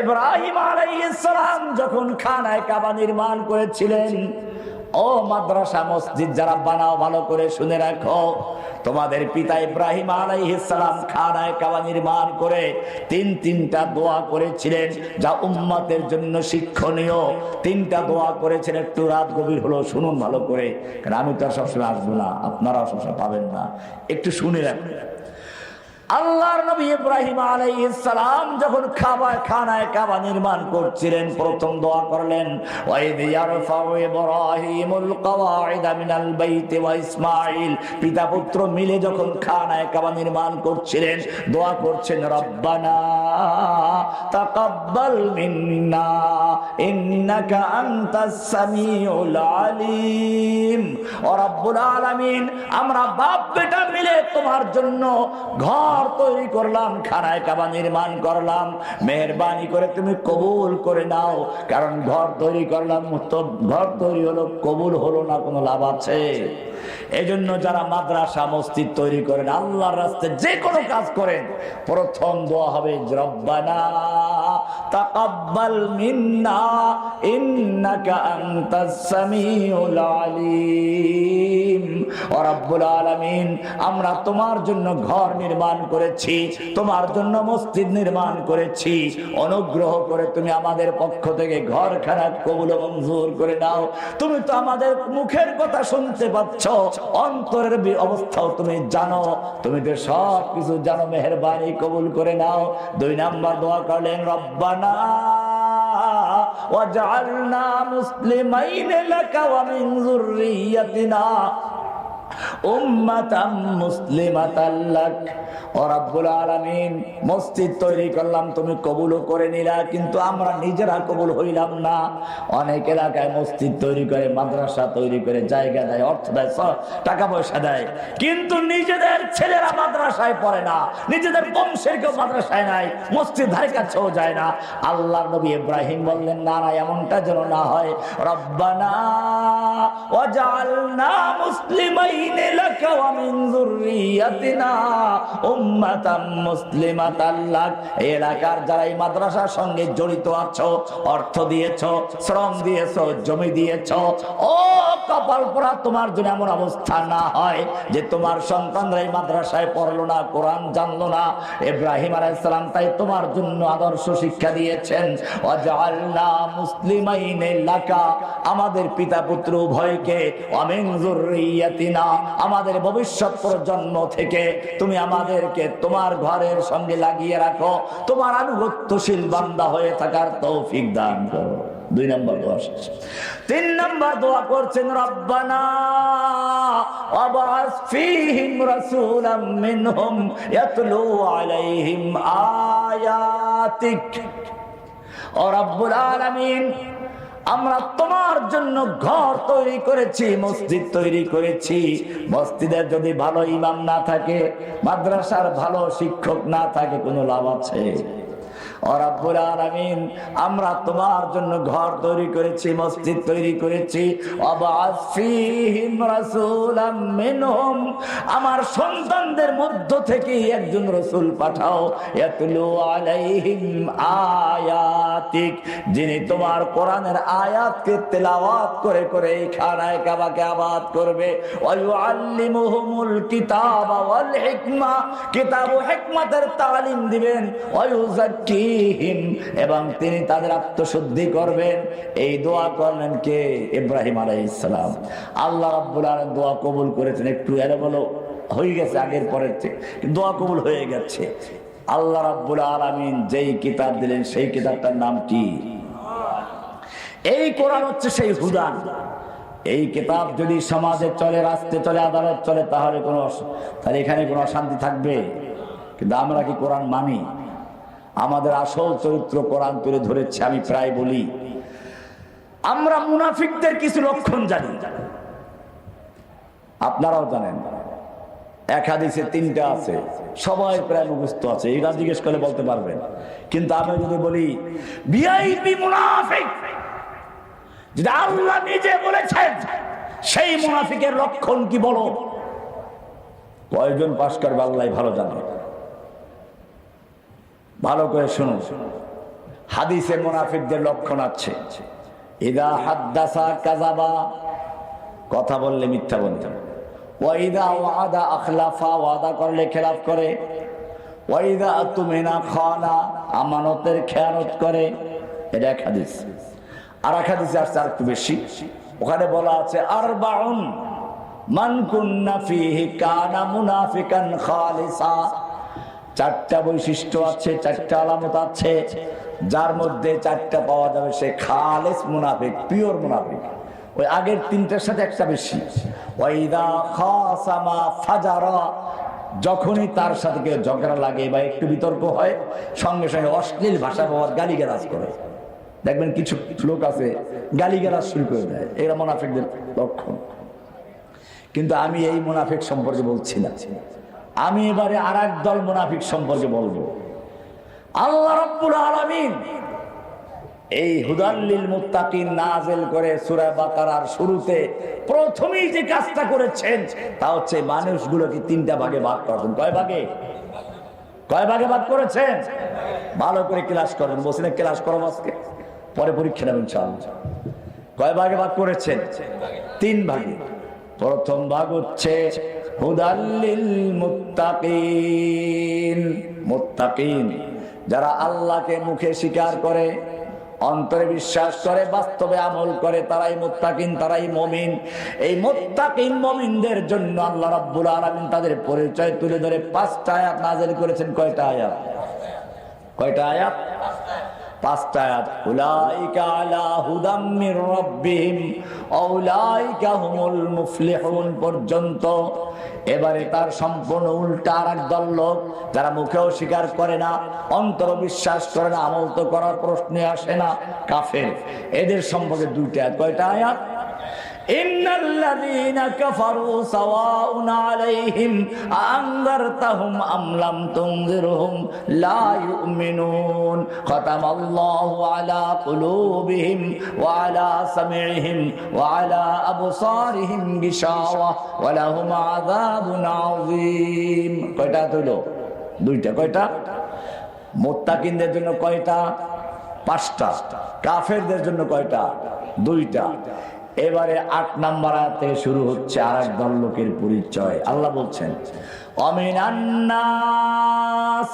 ইব্রাহিম আলাইহিসসালাম যখন খানায় কাবা নির্মাণ করেছিলেন, ও মাদ্রাসা মসজিদ যারা বানাও, ভালো করে শুনে রাখো, তোমাদের পিতা ইব্রাহিম আলাইহিসসালাম খানায় কাবা নির্মাণ করে তিন তিনটা দোয়া করেছিলেন, যা উম্মতের জন্য শিক্ষণীয়। তিনটা দোয়া করেছেন, একটু রাত গভীর হলো শুনুন ভালো করে, কারণ আমি তো সবসময় আসব না, আপনারাও সবসময় পাবেন না। একটু শুনে রাখুন। আল্লাহর নবী ইব্রাহিম সালাম যখন খাবার খানায় কাবা নির্মাণ করছিলেন, প্রথম দোয়া করলেন পিতা পুত্র মিলে যখন খানায় কাবা নির্মাণ করছিলেন, দোয়া করছেন, রব্বানা তাকাব্বাল মিন্না, ইন্নাকা আনতাস সামিউল আলিম। ও রব্বুল আলামিন, আমরা বাপ বেটা মিলে তোমার জন্য ঘর তৈরি করলাম, খানায় কাবা নির্মাণ করলাম, মেহরবানি করে তুমি কবুল করে নাও, কারণ ঘর তৈরি করলাম, তো ঘর তৈরি হলো, কবুল হলো না, কোনো লাভ আছে। এজন্য যারা মাদ্রাসা, মসজিদ তৈরি করেন, আল্লাহর রাস্তায় যে কোনো কাজ করেন, প্রথম দোয়া হবে, রব্বানা তাকাব্বাল মিন্না, ইন্নাকা আনতাস সামিউল আলিম। ও আলামিন, আমরা তোমার জন্য ঘর নির্মাণ করেছি, তোমার জন্য মসজিদ নির্মাণ করেছি। অনুগ্রহ করে তুমি আমাদের পক্ষ থেকে ঘর খারাপ কবুল মঞ্জুর করে নাও। তুমি তো আমাদের মুখের কথা শুনতে পাচ্ছ, অন্তরের অবস্থাও তুমি জানো। তুমি তো সব কিছু জানো, মেহরবানি কবুল করে নাও। দুই নাম্বার দোয়া করলেন, রব্বানা وجعلنا مسلمين لك ومن ذريتنا নিজেদের ছেলেরা মাদ্রাসায় পড়ে না, নিজেদের বংশের কেউ মাদ্রাসায় নাই, মসজিদ ধারে কাছেও যায় না। আল্লাহর নবী ইব্রাহিম বললেন, না না, এমনটা যেন না হয়। রব্বানা মুসলিমাইন তোমার জন্য এমন অবস্থা না হয় যে তোমার সন্তানরা এই মাদ্রাসায় পড়ল না, কোরআন জানলো না। আলাইসালাম তাই তোমার জন্য আদর্শ শিক্ষা দিয়েছেন। ওয়াজআলনা মুসলিমাইনে আমাদের পিতা পুত্র উভয়কে অমিন আমাদের ভবিষ্যৎ প্রজন্ম থেকে তুমি আমাদেরকে তোমার ঘরের সঙ্গে লাগিয়ে রাখো। তোমার আনুগত্যশীল বান্দা হয়ে থাকার তৌফিক দান করো। দুই নম্বর দোয়া শেষ। তিন নম্বর দোয়া করছেন, রব্বানা ওয়াবাস ফীহিম রাসূলাম মিনহুম ইয়াতলু আলাইহিম আয়াতিক। ও রব্বুল আলামিন আমরা তোমার জন্য ঘর তৈরি করেছি, মসজিদ তৈরি করেছি। মসজিদের যদি ভালো ইমাম না থাকে, মাদ্রাসার ভালো শিক্ষক না থাকে, কোনো লাভ আছে? আমরা তোমার জন্য ঘর তৈরি করেছি, মসজিদ তৈরি করেছি। আমার সন্তানদের মধ্য থেকে একজন রসুল পাঠাও। আয়াতিক, যিনি তোমার কোরআনের আয়াতকে তেলাওয়াত করে করে খানায় কাবাকে আবাদ করবে। ওয়ায়ুআল্লিমুহুমুল কিতাবা ও তালিম দিবেন। এবং তিনি তাদের আত্মশুদ্ধি করবেন। এই দোয়া করলেন কে? ইব্রাহিম আলাইহিস সালাম আল্লাহ রাব্বুল আলামিন দোয়া কবুল করেছেন। একটু এর বলো, হয়ে গেছে আগের পরের চেয়ে। দোয়া কবুল হয়ে গেছে। আল্লাহ রাব্বুল আলামিন যেই কিতাব দিলেন, সেই কিতাবটার নাম কি? এই কোরআন হচ্ছে সেই হুদান এই কিতাব যদি সমাজে চলে রাস্তে চলে, আদালত চলে, তাহলে কোনো তাহলে এখানে কোনো অশান্তি থাকবে? কিন্তু আমরা কি কোরআন মানি? আমাদের আসল চরিত্র কোরআন তুলে ধরেছে, আমি প্রায় বলি। আমরা মুনাফিকদের কিছু লক্ষণ জানি। আপনারাও জানেন, এক হাদিসে তিনটা আছে, সবাই প্রায় মুখস্থ আছে, এটা জিজ্ঞেস করে বলতে পারবেন। কিন্তু আমি যদি বলি, ভিআইপি মুনাফিক, যদি আল্লাহ নিজে বলেছেন, সেই মুনাফিকের লক্ষণ কি বলো? কয়জন পাশ করবে, আল্লাহ ভালো জানে। ভালো করে শুনো হাদিসে মুনাফিকদের লক্ষণ আছে। কাজাবা কথা বললে মিথ্যা বলতে ওয়াইদা ওয়াদা আখলাফা, ওয়াদা করলে করে। আমানতের করে। এটা আর আর ওখানে বলা আছে আর বাউন মান ফিহি কানা মুনাফিকান খালিসা। চারটা বৈশিষ্ট্য আছে, চারটা আলামত আছে। যার মধ্যে চারটা পাওয়া যাবে সে খালেস মুনাফিক, পিওর মুনাফিক। ওই আগের তিনটার সাথে একটা বেশি। ওয়াইদা খাসামা যখনই তার সাথে কেউ ঝগড়া লাগে বা একটু বিতর্ক হয়, সঙ্গে সঙ্গে অশ্লীল ভাষা ব্যবহার গালি করে। দেখবেন কিছু লোক আছে গালি শুরু করে দেয়। এরা মুনাফিকদের লক্ষণ। কিন্তু আমি এই মুনাফিক সম্পর্কে বলছি না। আমি এবারে আর দল মুনাফিক সম্পর্কে বলব। আল্লাহ রব্বুল আলামিন এই হুদাল্লিল মুত্তাকিন নাজেল করে সূরা বাকারার শুরুতে প্রথমেই যে কাজটা করেছেন, তা হচ্ছে মানুষগুলোকে তিনটা ভাগে ভাগ করবেন কয় ভাগে? কয় ভাগে ভাগ করেছেন? ভালো করে ক্লাস করবেন বসে ক্লাস করো আজকে। পরে পরীক্ষা নেবেন চল কয় ভাগে ভাগ করেছেন? তিন ভাগে। প্রথম ভাগ হচ্ছে হুদাল্লিল মুত্তাকিন মুত্তাকিন যারা আল্লাহকে মুখে স্বীকার করে, অন্তরে বিশ্বাস করে, বাস্তবে আমল করে, তারাই মোত্তাকিন, তারাই মমিন। এই মুত্তাকিন মমিনদের জন্য আল্লাহ রাব্বুল আলামিন তাদের পরিচয় তুলে ধরে পাঁচটা আয়াত নাজিল করেছেন। কয়টা আয়াত? কয়টা আয়াত? পাঁচটা আয়াত উলাইকা আলা হুদাম মির রাব্বিহিম মুফলিহুন পর্যন্ত। এবারে তার সম্পূর্ণ উল্টা আর এক দল লোক, যারা মুখেও স্বীকার করে না অন্তর বিশ্বাস করে না, আমল তো করার প্রশ্নে আসে না। কাফের, এদের সম্পর্কে দুইটা, কয়টা আয়াত? إن الذين كفروا سواء عليهم أنذرتهم أم لم تنذرهم لا يؤمنون ختم الله على قلوبهم وعلى سمعهم وعلى أبصارهم غشاوة ولهم عذاب عظيم কয়টা হলো দুইটা কয়টা মোত্তাকিনদের জন্য কয়টা পাঁচটা কাফেরদের জন্য কয়টা দুইটা এবারে আট নাম্বার আয়াত শুরু হচ্ছে আর এক দল লোকের পরিচয়। আল্লাহ বলছেন অমিনান্নাস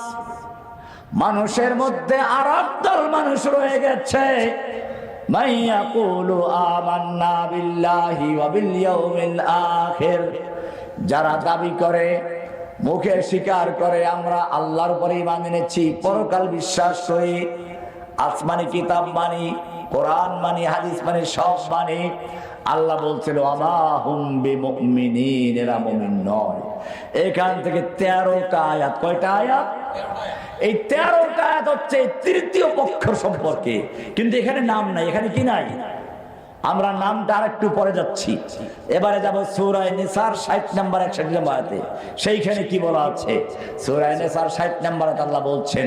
মানুষের মধ্যে আর দল মানুষ রয়ে গেছে। যারা দাবি করে, মুখে স্বীকার করে, আমরা আল্লাহর উপরে ইমান এনেছি, পরকাল বিশ্বাস করি, আসমানি কিতাব মানি কোরআন মানে হাদিস মানে সব মানে আল্লাহ বলছিল নয়। এখান থেকে তেরোটা আয়াত, কয়টা আয়াত? এই তেরোটা আয়াত হচ্ছে তৃতীয় পক্ষের সম্পর্কে। কিন্তু এখানে নাম নাই, এখানে কি নাই? আমরা নামটা আর একটু পরে যাচ্ছি। এবারে যাব সৌরায় নেসার ষাট নাম্বার একষট্টি নম্বর সেইখানে কি বলা আছে? সৌরায় নেসার ষাট নাম্বার আল্লাহ বলছেন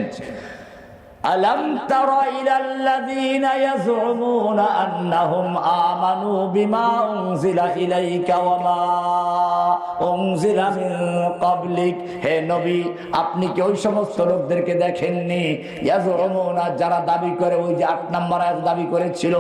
ألم تر إلى الذين يزعمون أنهم آمنوا بما أنزل إليك وما أنزل من قبلك হে নবী আপনি কি ওই সমস্ত লোকদেরকে দেখেননি ইয়াজুমুনা যারা দাবি করে ওই যে আট নম্বর আয়াত দাবি করেছিল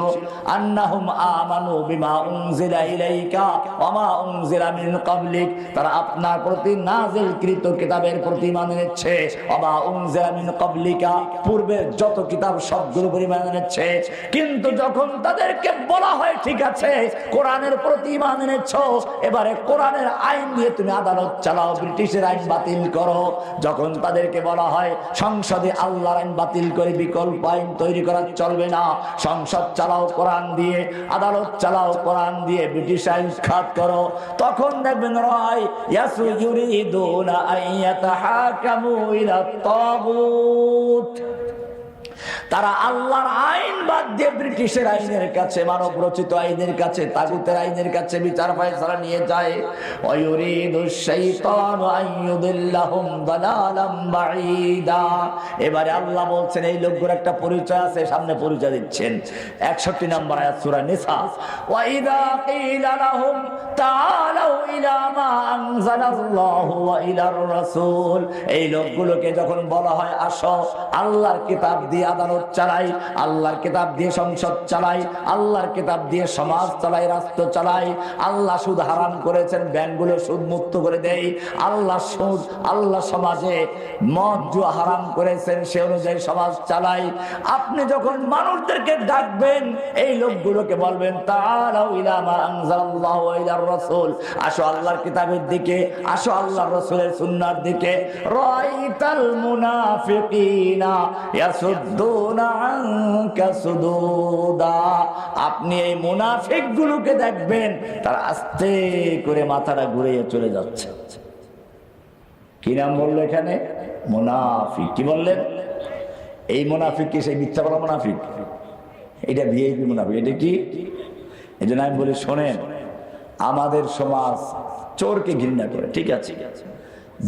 আন্নাহুম আমানু বিমা উনজিলা ইলাইকা ওমা উনজিলা মিন ক্বাবলিক তারা আপনার প্রতি নাযিলকৃত কিতাবের প্রতি ঈমান এনেছে ওমা উনজিলা মিন ক্বাবলিকা পূর্বে যত কিতাব সবগুলো পরিমাণ এনেছে। কিন্তু যখন তাদেরকে বলা হয়, ঠিক আছে, কোরআনের প্রতি ঈমান এনেছো, এবারে কোরআনের আইন দিয়ে তুমি আদালত চালাও, ব্রিটিশের আইন বাতিল করো। যখন তাদেরকে বলা হয়, সংসদে আল্লাহর আইন বাতিল করে বিকল্প আইন তৈরি করা চলবে না। সংসদ চালাও কোরআন দিয়ে, আদালত চালাও কোরআন দিয়ে, ব্রিটিশ আইন খাত করো। তখন দেখবেন রয়, ইয়াসু ইউরিদুনা আইয়াতাহাকামু ইলা তাগুত তারা আল্লাহর আইন বাদ দিয়ে ব্রিটিশের আইনের কাছে মানব রচিত আইনের কাছে, তাগুতের আইনের কাছে বিচার ফয়সালা নিয়ে এবারে আল্লাহ বলছেন, এই লোকগুলোর একটা পরিচয় আছে, সামনে পরিচয় দিচ্ছেন। 61 নম্বর এই লোকগুলোকে যখন বলা হয়, আসো, আল্লাহর কিতাব দিয়ে আদালত চালাই, আল্লাহর কিতাব দিয়ে সংসদ চালাই, আল্লাহর কিতাব দিয়ে সমাজ চালাই, রাষ্ট্র চালাই, আল্লাহ সুদ হারাম করেছেন, ব্যাংকগুলো সুদ মুক্ত করে দেয় আল্লাহ সুদ, আল্লাহ সমাজে মদ জুয়া হারাম করেছেন, সে অনুযায়ী সমাজ চালাই। আপনি যখন মানুষদেরকে ডাকবেন, এই লোকগুলোকে বলবেন রাসূল। আসো আল্লাহর কিতাবের দিকে, আসো আল্লাহর রাসূলের সুন্নাহর দিকে। রাইতাল মুনাফিকিনা ইয়াসুদ্দুনা আনকা সুদুদা আপনি এই মুনাফিক গুলোকে দেখবেন, তারা আস্তে করে মাথাটা ঘুরে চলে যাচ্ছে। কি নাম বলল এখানে? মুনাফিক। কি বললেন? এই মুনাফিক কি সেই মিথ্যা বলা মুনাফিক? এটা ভিআইপি মুনাফিক। এটা কি? এই জন্য আমি বলি, শোনেন, আমাদের সমাজ চোরকে ঘৃণা করে, ঠিক আছে?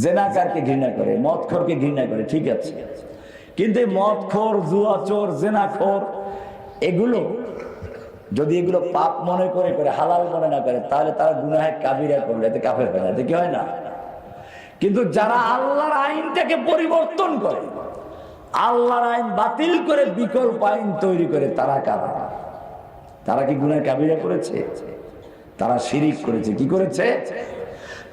জেনাকারকে ঘৃণা করে, মদখোরকে ঘৃণা করে, ঠিক আছে? কিন্তু এই মদখোর জুয়া চোর জেনাখোর এগুলো যদি এগুলো পাপ মনে করে করে, হালাল মনে না করে, তাহলে তারা গুনাহে কাবিরা করবে, এতে কাফের হয় না, এতে কি হয় না? কিন্তু যারা আল্লাহর আইনটাকে পরিবর্তন করে, আল্লাহর আইন বাতিল করে, বিকল্প আইন তৈরি করে, তারা কারা? তারা কি গুনায় কাবিরা করেছে? তারা শিরিক করেছে, কি করেছে?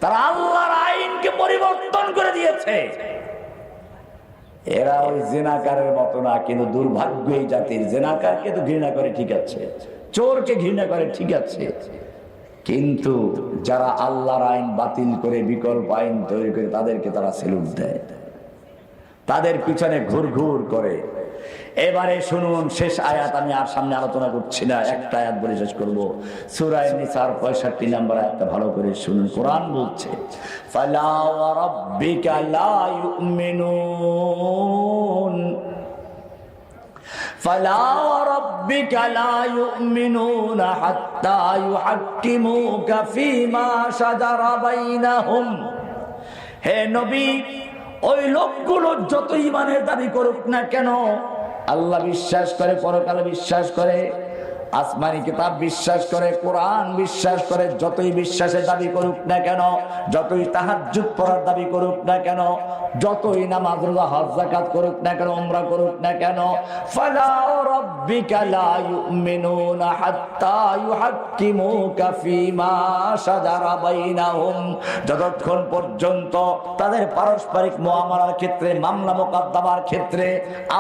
তারা আল্লাহর আইনকে পরিবর্তন করে দিয়েছে। এরা ওই জেনাকারের মতো না, কিন্তু দুর্ভাগ্য এই জাতির। জেনাকারকে তো ঘৃণা করে ঠিক আছে, চোরকে ঘৃণা করে ঠিক আছে। কিন্তু যারা আল্লাহর আইন বাতিল করে, বিকল্প আইন তৈরি করে, তাদেরকে তারা সেলুট দেয়। তাদের পিছনে ঘুর ঘুর করে। এবারে শুনুন শেষ আয়াত আমি আর সামনে আলোচনা করছি না একটা আয়াত বলে শেষ করবো সুরায় নিসার পঁয়ষট্টি নাম্বার আয়াতটা ভালো করে শুনুন কোরআন বলছে ফালা ওয়া রাব্বিকা লা ইউমিনুন فلا وربك لا يؤمنون حتى يحكموك فيما شجر بينهم হে নবী ওই লোকগুলো যত ইমানের দাবি করুক না কেন আল্লাহ বিশ্বাস করে পরকালে বিশ্বাস করে। আসমানি কিতাব বিশ্বাস করে, কোরআন বিশ্বাস করে, যতই বিশ্বাসের দাবি করুক না কেন, যতই তাহাজ্জুদ পড়ার দাবি করুক না কেন, যতই নামাজ রোজা, হজ, যাকাত করুক না কেন, উমরা করুক না কেন যতক্ষণ পর্যন্ত তাদের পারস্পরিক মুআমালার ক্ষেত্রে, মামলা মোকদ্দমার ক্ষেত্রে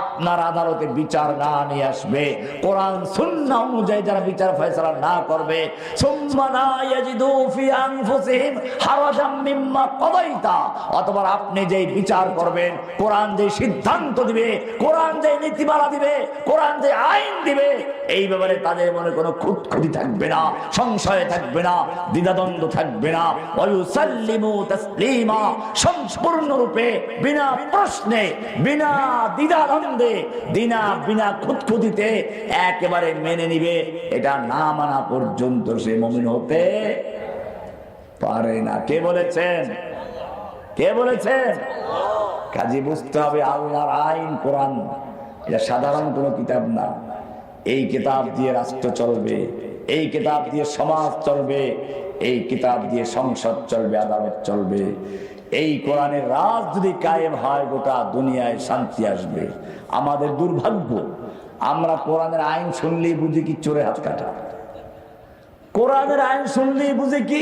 আপনার আদালতে বিচার না নিয়ে আসবে, কোরআন, সুন্নাহ অনুযায়ী যারা বিচার ফয়সালা না করবে অথবা আপনি যেই বিচার করবেন, কোরআন যে সিদ্ধান্ত দিবে, কোরআন যে নীতিমালা দিবে, কোরআন যে আইন দিবে, এই ব্যাপারে তাদের মনে কোনো খুঁতখুঁতি থাকবে না, সংশয় থাকবে না, দ্বিধাদ্বন্দ্ব থাকবে না। সম্পূর্ণরূপে বিনা প্রশ্নে, বিনা দ্বিধাদ্বন্দ্বে, দিনা বিনা খুঁতখুঁতিতে একেবারে মেনে নিবে। এটা না মানা পর্যন্ত সে মমিন হতে পারে না। কে বলেছেন? কে বলেছেন? কাজে বুঝতে হবে আল্লাহর আইন, কোরআন। এটা সাধারণ কোনো কিতাব না। এই কিতাব দিয়ে রাষ্ট্র চলবে, এই কিতাব দিয়ে সমাজ চলবে, এই কিতাব দিয়ে সংসদ চলবে, আদালত চলবে। এই কোরআনের রাজ যদি কায়েম হয়, গোটা দুনিয়ায় শান্তি আসবে। আমাদের দুর্ভাগ্য। আমরা কোরআনের আইন শুনলেই বুঝি কি চোরে হাত কাটা। কোরআনের আইন শুনলেই বুঝি কি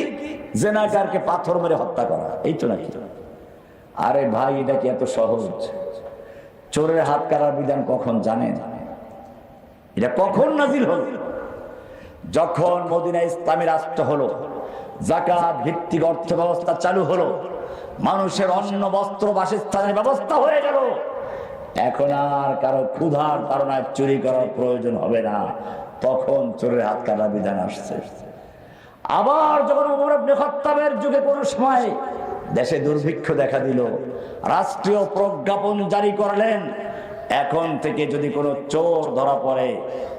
জেনাকারকে পাথর মেরে হত্যা করা। এই তো নাকি? আরে ভাই, এটা কি এত সহজ? চোরের হাত কাটার বিধান কখন জানে এটা কখন নাজিল হল? যখন মদিনা ইসলামী রাষ্ট্র হলো জাকাত ভিত্তিক অর্থ ব্যবস্থা চালু হলো, মানুষের অন্ন, বস্ত্র, বাসস্থানের ব্যবস্থা হয়ে গেল। এখন আর কারও ক্ষুধার তারণায় চুরি করার প্রয়োজন হবে না। তখন চোরের হাত কাটা বিধান আসছে। আবার যখন ওমর যুগে কোন সময় দেশে দুর্ভিক্ষ দেখা দিল, রাষ্ট্রীয় প্রজ্ঞাপন জারি করলেন, এখন থেকে যদি কোনো চোর ধরা পড়ে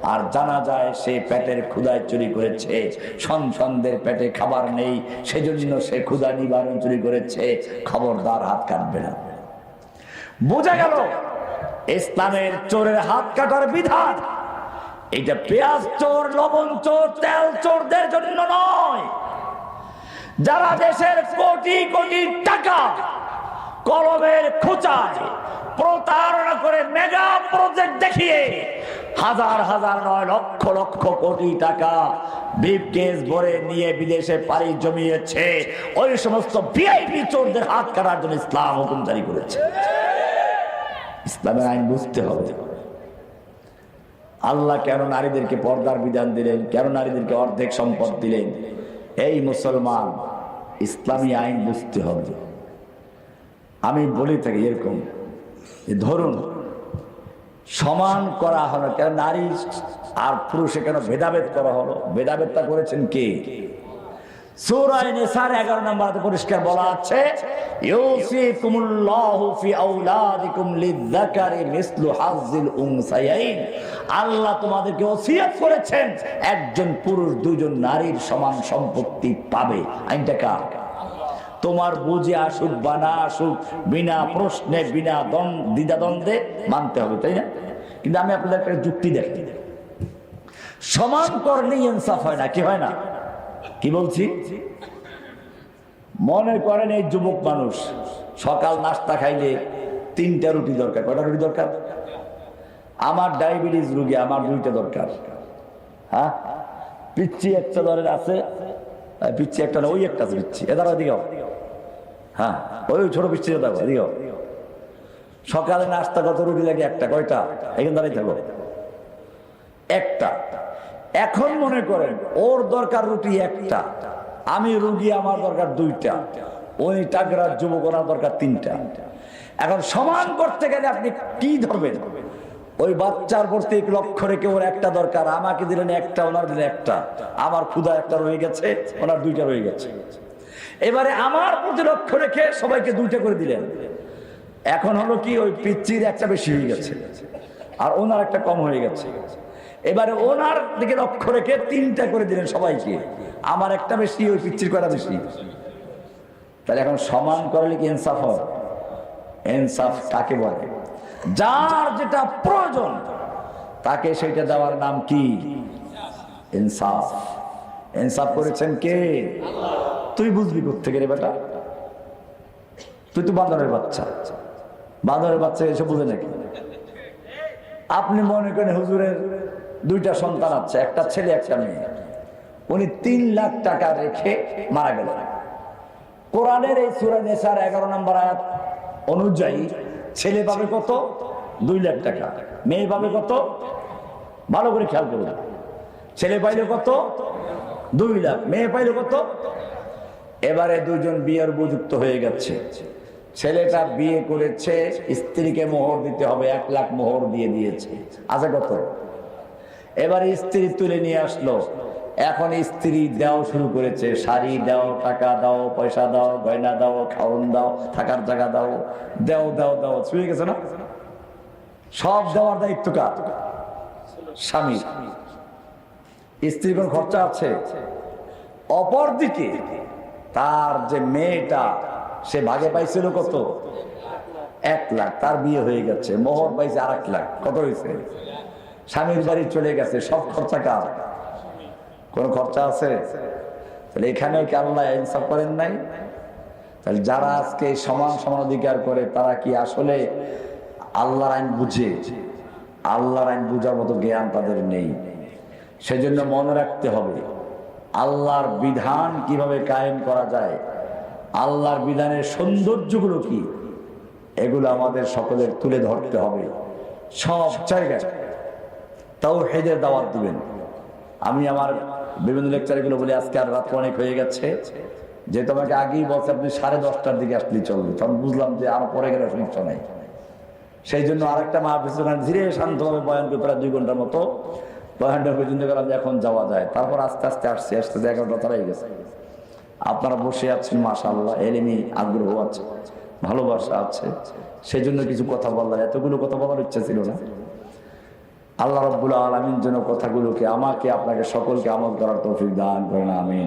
আর জানা যায় সে পেটের ক্ষুদায় চুরি করেছে, সন্তানদের পেটে খাবার নেই, সেজন্য সে ক্ষুদা নিবারণ চুরি করেছে, খবরদার হাত কাটবে না। বোঝা গেল ইসলামের চোরের হাত কাটার বিধান। এটা পেঁয়াজ চোর, লবণ চোর, তেল চোরদের জন্য নয়। যারা দেশের কোটি কোটি টাকা কলমের খোঁচায় প্রতারণা করে মেগা প্রজেক্ট দেখিয়ে হাজার হাজার নয় লক্ষ লক্ষ কোটি টাকা ব্রিফকেস ভরে নিয়ে বিদেশে পাড়ি জমিয়েছে। ওই সমস্ত ভিআইপি চোরদের হাত কাটার জন্য ইসলাম হুকুম জারি করেছে। ইসলামের আইন বুঝতে হবে। আল্লাহ কেন নারীদেরকে পর্দার বিধান দিলেন? কেন নারীদেরকে অর্ধেক সম্পদ দিলেন? এই মুসলমান, ইসলামী আইন বুঝতে হবে। আমি বলি থাকি এরকম ধরুন, সমান করা হলো, কেন নারী আর পুরুষে কেন ভেদাভেদ করা হলো? ভেদাভেদটা করেছেন কে? সূরায়ে নিসার 11 নম্বরে পরিষ্কার বলা আছে, ইউসিকুমুল্লাহু ফি আওলাদিকুম লিযযাকারি মিসলু হাজ্জিল উনসায়াইন আল্লাহ তোমাদেরকে ওসিয়ত করেছেন, একজন পুরুষ দুইজন নারীর সমান সম্পত্তি পাবে। আইনটা কার? তোমার বুঝে আসুক বা না আসুক, বিনা প্রশ্নে, বিনা দ্বিধাদ্বন্দ্বে মানতে হবে, তাই না? কিন্তু আমি আপনাদের একটা যুক্তি দেখি সমান করলেই ইনসাফ হয় না, কি হয় না? কি বলছি? মনে করেন এই যুবক মানুষ, সকাল নাস্তা খাইলে তিনটা রুটি দরকার। কটা রুটি দরকার? আমার ডায়াবেটিস রুগী আমার দুইটা দরকার। হ্যাঁ? পিচ্ছি একটা দরের আছে পিচ্ছি একটা না, ওই একটা আছে পিচ্ছি এদার দিকেও হ্যাঁ? ওই ছোট পিচ্ছি দেখো এদিকেও সকালে নাস্তা কত রুটি লাগে? একটা। কয়টা? এখানে দাঁড়াই থাকো। একটা। এখন মনে করেন, ওর দরকার রুটি একটা, আমি রুগী, আমার দরকার দুইটা, ওই টাকরার যুবক ওনার দরকার তিনটা। এখন সমান করতে গেলে আপনি কি ধরবেন? ওই বাচ্চার প্রতি লক্ষ্য রেখে ওর একটা দরকার, আমাকে দিলেন একটা, ওনার দিলেন একটা, আমার ক্ষুদা একটা রয়ে গেছে, ওনার দুইটা রয়ে গেছে। এবারে আমার প্রতি লক্ষ্য রেখে সবাইকে দুইটা করে দিলেন। এখন হলো কি, ওই পিচ্চির একটা বেশি হয়ে গেছে, আর ওনার একটা কম হয়ে গেছে। এবারে ওনার দিকে লক্ষ্য রেখে তিনটা করে দিলেন সবাইকে। আমার একটা বেশি, ওই পিচ্চির করা বেশি? তাহলে এখন সমান করলে কি ইনসাফ হয়? ইনসাফ কাকে বলে? যার যেটা প্রয়োজন, তাকে সেটা দেওয়ার নাম কি? ইনসাফ। ইনসাফ করেছেন কে? তুই বুঝবি কোথেকে রে বেটা? তুই তো বান্দরের বাচ্চা। বান্দরের বাচ্চা এসে বুঝে নাকি? আপনি মনে করেন হুজুরের দুইটা সন্তান আছে, একটা ছেলে, একটা মেয়ে। উনি তিন লাখ টাকা রেখে মারা গেল কোরআনের এই সুরা নেশার এগারো নম্বর আয়াত অনুযায়ী ছেলে পাবে কত? দুই লাখ টাকা। মেয়ে পাবে কত? ভালো করে খেয়াল করুন। ছেলে পাইলে কত? দুই লাখ। মেয়ে পাইলে কত? এবারে দুজন বিয়ের উপযুক্ত হয়ে গেছে। ছেলেটা বিয়ে করেছে, স্ত্রীকে মোহর দিতে হবে, এক লাখ মোহর দিয়ে দিয়েছে। আছে কত? এবারে স্ত্রী তুলে নিয়ে আসলো। এখন স্ত্রী দেওয়া শুরু করেছে। শাড়ি দাও, টাকা দাও, পয়সা দাও, গয়না দাও খাওয়ন দাও, থাকার জায়গা দাও দাও দাও দাও। শুয়ে গেছে না? সব দেওয়ার দায়িত্ব কার? স্বামী স্ত্রীর কোন খরচা আছে? অপরদিকে তার যে মেয়েটা, সে ভাগে পাইছিল কত? এক লাখ। তার বিয়ে হয়ে গেছে। মোহর পাইছে আর লাখ। কত হয়েছে? স্বামীর বাড়ি চলে গেছে, সব খরচা কার? কোন খরচা আছে? তাহলে এখানে কি আল্লাহ ইনসাফ করেন নাই? তাহলে যারা আজকে সমান সমান অধিকার করে, তারা কি আসলে আল্লাহর আইন বুঝে? আল্লাহর আইন বুঝার মতো জ্ঞান তাদের নেই। সেজন্য মনে রাখতে হবে, আল্লাহর বিধান কীভাবে কায়েম করা যায়? আল্লাহর বিধানের সৌন্দর্যগুলো কি? এগুলো আমাদের সকলের তুলে ধরতে হবে। সব জায়গায়। তাও হেদের দাওয়াত দিবেন। আমি আমার বিভিন্ন লেকচারগুলো বলি, আজকে আর রাত অনেক হয়ে গেছে। যে তোমাকে আগেই বলছে, আপনি সাড়ে দশটার দিকে আসলেই চলবে। তখন বুঝলাম যে আর পরে গেলে সমস্যা নাই। সেই জন্য আরেকটা মাহফিস ওখানে ধীরে শান্তভাবে বয়ান করে প্রায় দুই ঘণ্টার মতো বয়ানটা পর্যন্ত গেলাম যে এখন যাওয়া যায়। তারপর আস্তে আস্তে আসছে, আসতে এগারোটা তারাই গেছে। আপনারা বসে আছেন মাশাল্লাহ এলিমি আগ্রহ আছে, ভালোবাসা আছে। সেই জন্য কিছু কথা বললাম এতগুলো কথা বলার ইচ্ছা ছিল না। আল্লাহ রব্বুল আলমিন যেন কথাগুলোকে আমাকে আপনাকে সকলকে আমল করার তৌফিক দান করেন আমি